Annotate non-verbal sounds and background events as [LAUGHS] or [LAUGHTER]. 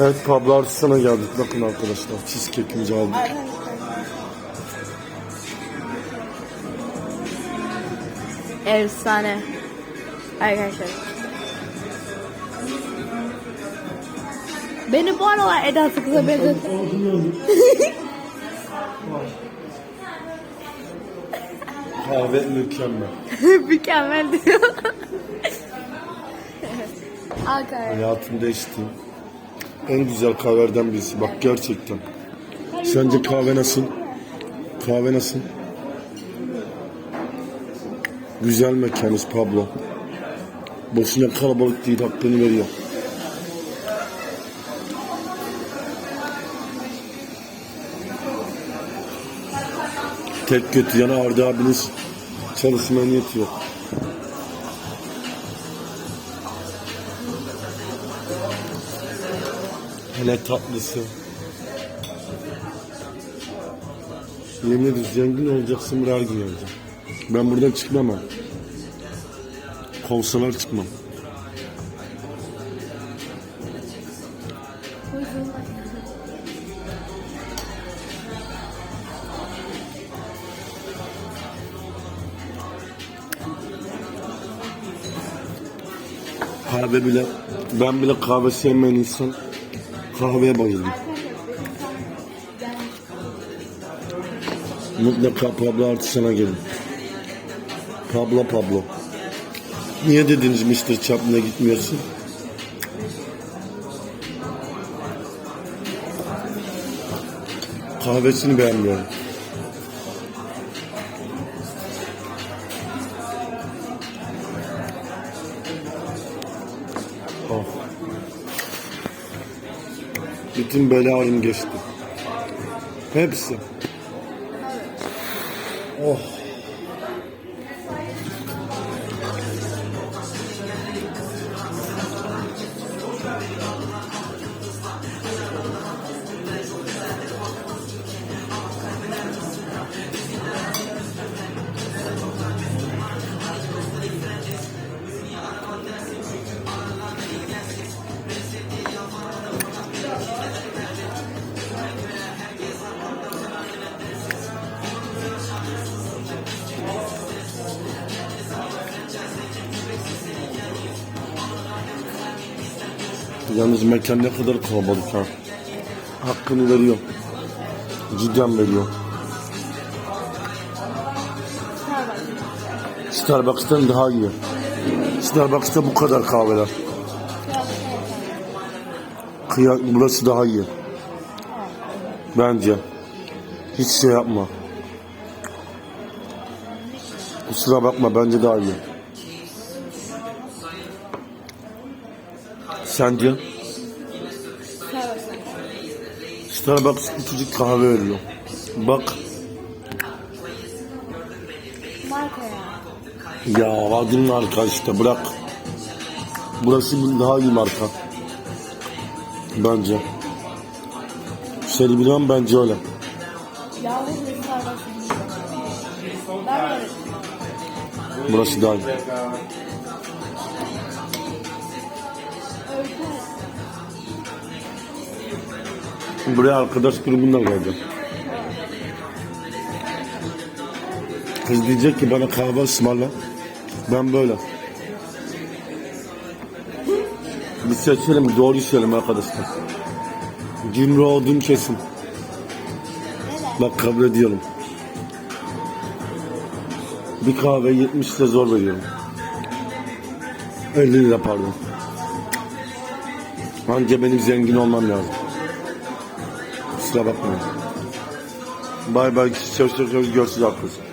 Evet Pablo Artisan'a geldik. Bakın arkadaşlar. Cheesecake'imizi aldık. Efsane. Arkadaşlar. Beni bu aralar Eda Sakız'a benzetti. [LAUGHS] Kahve mükemmel. [LAUGHS] Mükemmel diyor. Al kahve. Hayatımda içtiğim en güzel kahvelerden birisi. Bak gerçekten. Sence kahve nasıl? Kahve nasıl? Güzel mekanız Pablo. Boşuna kalabalık değil hakkını veriyor. Tek kötü yanı Arda abiniz çalışmaya niyeti yok. Hele tatlısı. Yemin ederim zengin olacaksın bir her gün olacak. Ben buradan çıkmam ha. Kovsalar çıkmam. Kahve bile, ben bile kahve sevmeyen insan kahveye bayıldım. Mutlaka Pablo Artisan'a gelin. Pablo Pablo. Niye dediniz Mr. Chaplin'e gitmiyorsun? Kahvesini beğenmiyorum. Oh. Bütün bela ağrım geçti. Hepsi. Oh. Yalnız mekan ne kadar kalabalık ha. Hakkını veriyor. Cidden veriyor. Starbucks'tan daha iyi. Starbucks'ta bu kadar kahveler. Kıya, burası daha iyi. Bence. Hiç şey yapma. Kusura bakma bence daha iyi. Sence? Starbucks küçücük kahve veriyor. Bak. Marka ya. Ya vadinin marka işte bırak. Burası daha iyi marka. Bence. Seni bilmem bence öyle. Burası daha iyi. Buraya arkadaş grubundan geldim. Kız diyecek ki bana kahve ısmarla. Ben böyle. Biz seçelim, doğru içelim arkadaşlar. Cimri olduğum kesin. Bak kabul ediyorum. Bir kahve 70 lira zor veriyorum. 50 lira pardon. Anca benim zengin olmam lazım. Kusura bakmayın. Bay bay. Çok çok çok görüşürüz arkadaşlar.